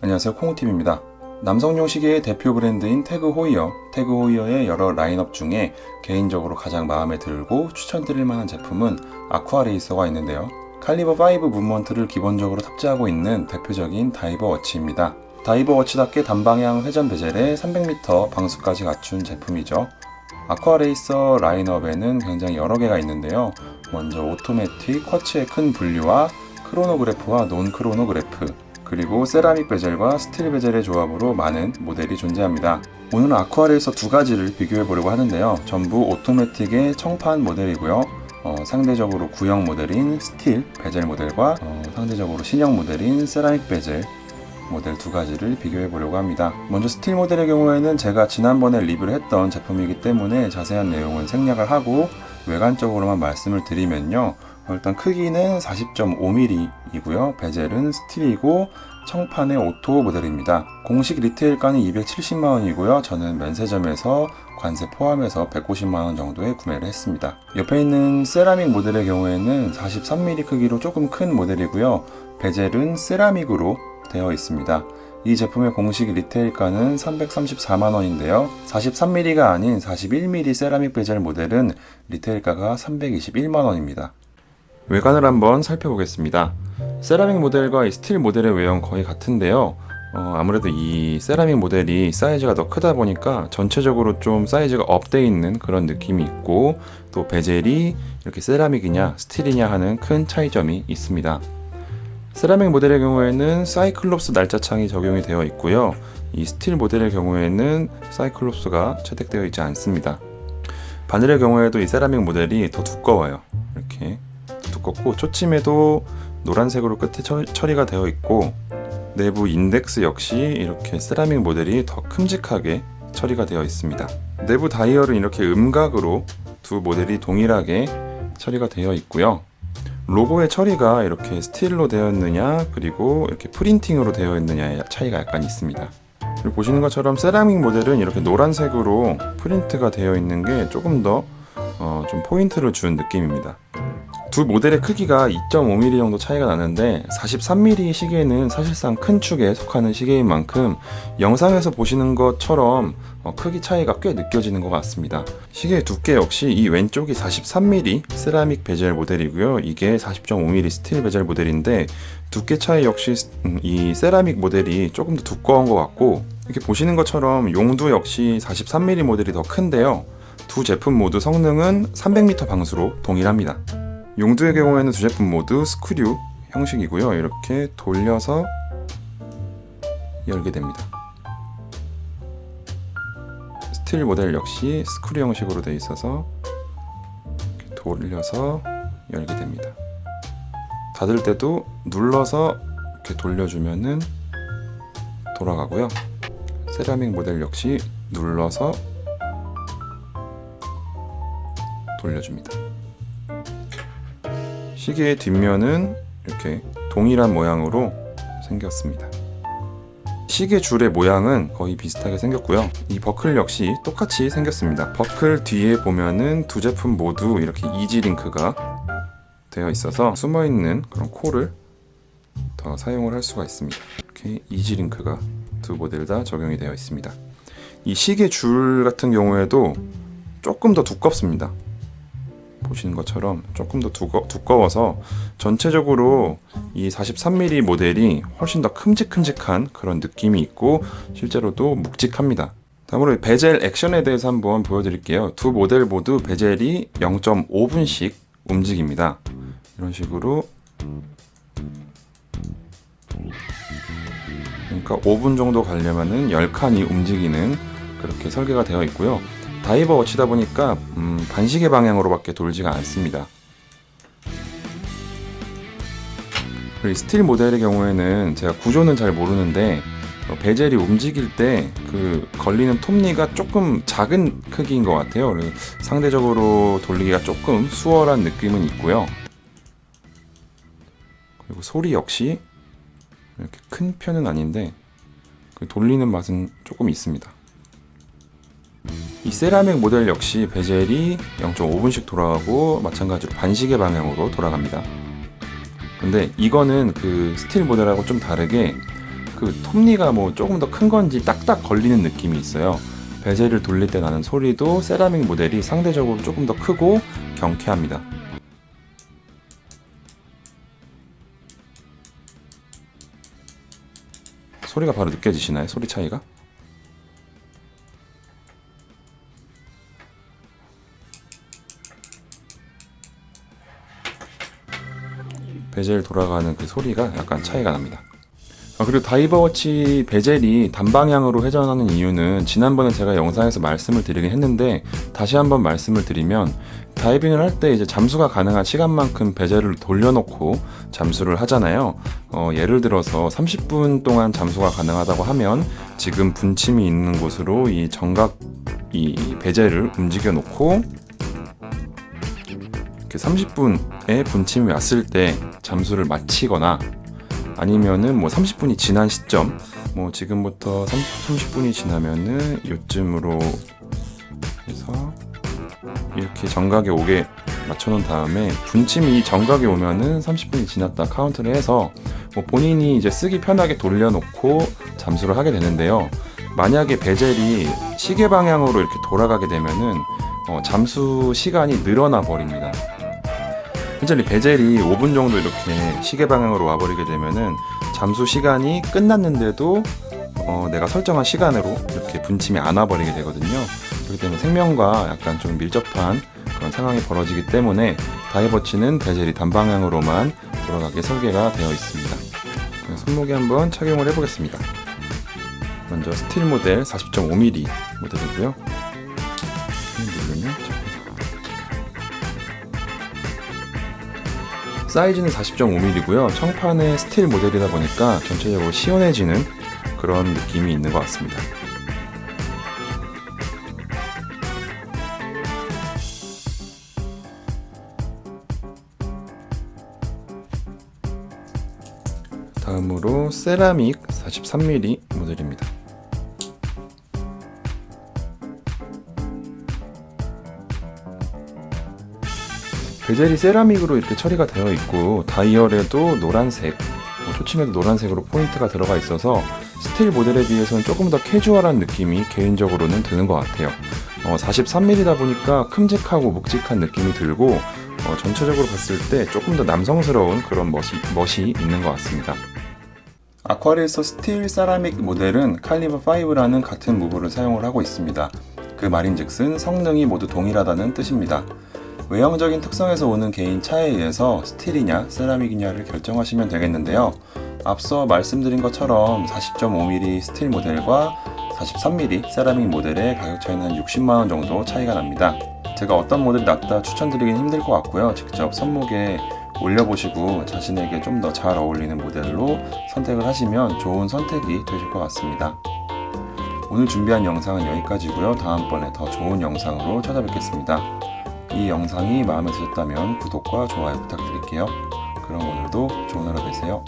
안녕하세요 콩우팀입니다. 남성용 시계의 대표 브랜드인 태그 호이어, 태그 호이어의 여러 라인업 중에 개인적으로 가장 마음에 들고 추천드릴 만한 제품은 아쿠아 레이서가 있는데요. 칼리버 5 문먼트를 기본적으로 탑재하고 있는 대표적인 다이버 워치입니다. 다이버 워치답게 단방향 회전 베젤에 300m 방수까지 갖춘 제품이죠. 아쿠아 레이서 라인업에는 굉장히 여러 개가 있는데요. 먼저 오토매틱 쿼츠의 큰 분류와 크로노그래프와 논 크로노그래프, 그리고 세라믹 베젤과 스틸 베젤의 조합으로 많은 모델이 존재합니다. 오늘은 아쿠아레이서 두 가지를 비교해 보려고 하는데요. 전부 오토매틱의 청판 모델이고요. 어, 상대적으로 구형 모델인 스틸 베젤 모델과 어, 상대적으로 신형 모델인 세라믹 베젤 모델 두 가지를 비교해 보려고 합니다. 먼저 스틸 모델의 경우에는 제가 지난번에 리뷰를 했던 제품이기 때문에 자세한 내용은 생략을 하고 외관적으로만 말씀을 드리면요. 어, 일단 크기는 40.5mm이고요. 베젤은 스틸이고 청판의 오토 모델입니다. 공식 리테일가는 270만원이고요. 저는 면세점에서 관세 포함해서 150만원 정도에 구매를 했습니다. 옆에 있는 세라믹 모델의 경우에는 43mm 크기로 조금 큰 모델이고요. 베젤은 세라믹으로 되어 있습니다. 이 제품의 공식 리테일가는 334만원인데요. 43mm가 아닌 41mm 세라믹 베젤 모델은 리테일가가 321만원입니다. 외관을 한번 살펴보겠습니다. 세라믹 모델과 이 스틸 모델의 외형 거의 같은데요. 어, 아무래도 이 세라믹 모델이 사이즈가 더 크다 보니까 전체적으로 좀 사이즈가 업돼 있는 그런 느낌이 있고 또 베젤이 이렇게 세라믹이냐 스틸이냐 하는 큰 차이점이 있습니다. 세라믹 모델의 경우에는 사이클롭스 날짜창이 적용이 되어 있고요. 이 스틸 모델의 경우에는 사이클롭스가 채택되어 있지 않습니다. 바늘의 경우에도 이 세라믹 모델이 더 두꺼워요. 이렇게 두껍고 초침에도 노란색으로 끝에 처, 처리가 되어 있고 내부 인덱스 역시 이렇게 세라믹 모델이 더 큼직하게 처리가 되어 있습니다. 내부 다이얼은 이렇게 음각으로 두 모델이 동일하게 처리가 되어 있고요. 로고의 처리가 이렇게 스틸로 되어 있느냐 그리고 이렇게 프린팅으로 되어 있느냐의 차이가 약간 있습니다. 보시는 것처럼 세라믹 모델은 이렇게 노란색으로 프린트가 되어 있는 게 조금 더 어, 좀 포인트를 준 느낌입니다. 두 모델의 크기가 2.5mm 정도 차이가 나는데 43mm 시계는 사실상 큰 축에 속하는 시계인 만큼 영상에서 보시는 것처럼 어, 크기 차이가 꽤 느껴지는 것 같습니다. 시계의 두께 역시 이 왼쪽이 43mm 세라믹 베젤 모델이고요. 이게 40.5mm 스틸 베젤 모델인데 두께 차이 역시 음, 이 세라믹 모델이 조금 더 두꺼운 것 같고 이렇게 보시는 것처럼 용두 역시 43mm 모델이 더 큰데요. 두 제품 모두 성능은 300m 방수로 동일합니다. 용두의 경우에는 두 제품 모두 스크류 형식이고요. 이렇게 돌려서 열게 됩니다. 스틸 모델 역시 스크류 형식으로 되어 있어서 이렇게 돌려서 열게 됩니다. 닫을 때도 눌러서 이렇게 돌려주면은 돌아가고요. 세라믹 모델 역시 눌러서 돌려줍니다. 시계의 뒷면은 이렇게 동일한 모양으로 생겼습니다. 시계 줄의 모양은 거의 비슷하게 생겼고요. 이 버클 역시 똑같이 생겼습니다. 버클 뒤에 보면은 두 제품 모두 이렇게 이지 링크가 되어 있어서 숨어 있는 그런 코를 더 사용을 할 수가 있습니다. 이렇게 이지 링크가 두 모델 다 적용이 되어 있습니다. 이 시계 줄 같은 경우에도 조금 더 두껍습니다. 보시는 것처럼 조금 더 두꺼, 두꺼워서 전체적으로 이 43mm 모델이 훨씬 더 큼직큼직한 그런 느낌이 있고 실제로도 묵직합니다. 다음으로 베젤 액션에 대해서 한번 보여드릴게요. 두 모델 모두 베젤이 0.5분씩 움직입니다. 이런 식으로 그러니까 5분 정도 가려면은 10칸이 움직이는 그렇게 설계가 되어 있고요. 다이버 워치다 보니까 음, 반시계 방향으로밖에 돌지가 않습니다. 그리고 이 스틸 모델의 경우에는 제가 구조는 잘 모르는데 어, 베젤이 움직일 때 그 걸리는 톱니가 조금 작은 크기인 것 같아요. 상대적으로 돌리기가 조금 수월한 느낌은 있고요. 그리고 소리 역시 이렇게 큰 편은 아닌데 그 돌리는 맛은 조금 있습니다. 이 세라믹 모델 역시 베젤이 0.5분씩 돌아가고 마찬가지로 반시계 방향으로 돌아갑니다. 근데 이거는 그 스틸 모델하고 좀 다르게 그 톱니가 뭐 조금 더 큰 건지 딱딱 걸리는 느낌이 있어요. 베젤을 돌릴 때 나는 소리도 세라믹 모델이 상대적으로 조금 더 크고 경쾌합니다. 소리가 바로 느껴지시나요? 소리 차이가? 베젤 돌아가는 그 소리가 약간 차이가 납니다. 아, 그리고 다이버워치 베젤이 단방향으로 회전하는 이유는 지난번에 제가 영상에서 말씀을 드리긴 했는데 다시 한번 말씀을 드리면 다이빙을 할 때 이제 잠수가 가능한 시간만큼 베젤을 돌려놓고 잠수를 하잖아요. 어, 예를 들어서 30분 동안 잠수가 가능하다고 하면 지금 분침이 있는 곳으로 이 정각 이 베젤을 움직여 놓고 이렇게 30분의 분침이 왔을 때 잠수를 마치거나 아니면은 뭐 30분이 지난 시점 뭐 지금부터 30, 분이 지나면은 요쯤으로 해서 이렇게 정각에 오게 맞춰 놓은 다음에 분침이 정각에 오면은 30분이 지났다 카운트를 해서 뭐 본인이 이제 쓰기 편하게 돌려놓고 잠수를 하게 되는데요. 만약에 베젤이 시계 방향으로 이렇게 돌아가게 되면은 어, 잠수 시간이 늘어나 버립니다. 이 베젤이 5분 정도 이렇게 시계 방향으로 와버리게 되면은 잠수 시간이 끝났는데도 어, 내가 설정한 시간으로 이렇게 분침이 안 와버리게 되거든요. 그렇기 때문에 생명과 약간 좀 밀접한 그런 상황이 벌어지기 때문에 다이버치는 베젤이 단방향으로만 돌아가게 설계가 되어 있습니다. 손목에 한번 착용을 해보겠습니다. 먼저 스틸 모델 40.5mm 모델이고요. 사이즈는 40.5mm고요. 청판의 스틸 모델이다 보니까 전체적으로 시원해지는 그런 느낌이 있는 것 같습니다. 다음으로 세라믹 43mm 모델입니다. 베젤이 세라믹으로 이렇게 처리가 되어 있고 다이얼에도 노란색, 뭐 초침에도 노란색으로 포인트가 들어가 있어서 스틸 모델에 비해서는 조금 더 캐주얼한 느낌이 개인적으로는 드는 것 같아요. 어, 43mm다 보니까 큼직하고 묵직한 느낌이 들고 어, 전체적으로 봤을 때 조금 더 남성스러운 그런 멋이, 멋이 있는 것 같습니다. 아쿠아리에서 스틸 세라믹 모델은 칼리버 5라는 같은 무브를 사용을 하고 있습니다. 그 말인즉슨 성능이 모두 동일하다는 뜻입니다. 외형적인 특성에서 오는 개인 차에 의해서 스틸이냐 세라믹이냐를 결정하시면 되겠는데요. 앞서 말씀드린 것처럼 40.5mm 스틸 모델과 43mm 세라믹 모델의 가격 차이는 한 60만원 정도 차이가 납니다. 제가 어떤 모델이 낫다 추천드리긴 힘들 것 같고요. 직접 손목에 올려보시고 자신에게 좀 더 잘 어울리는 모델로 선택을 하시면 좋은 선택이 되실 것 같습니다. 오늘 준비한 영상은 여기까지고요. 다음번에 더 좋은 영상으로 찾아뵙겠습니다. 이 영상이 마음에 드셨다면 구독과 좋아요 부탁드릴게요. 그럼 오늘도 좋은 하루 되세요.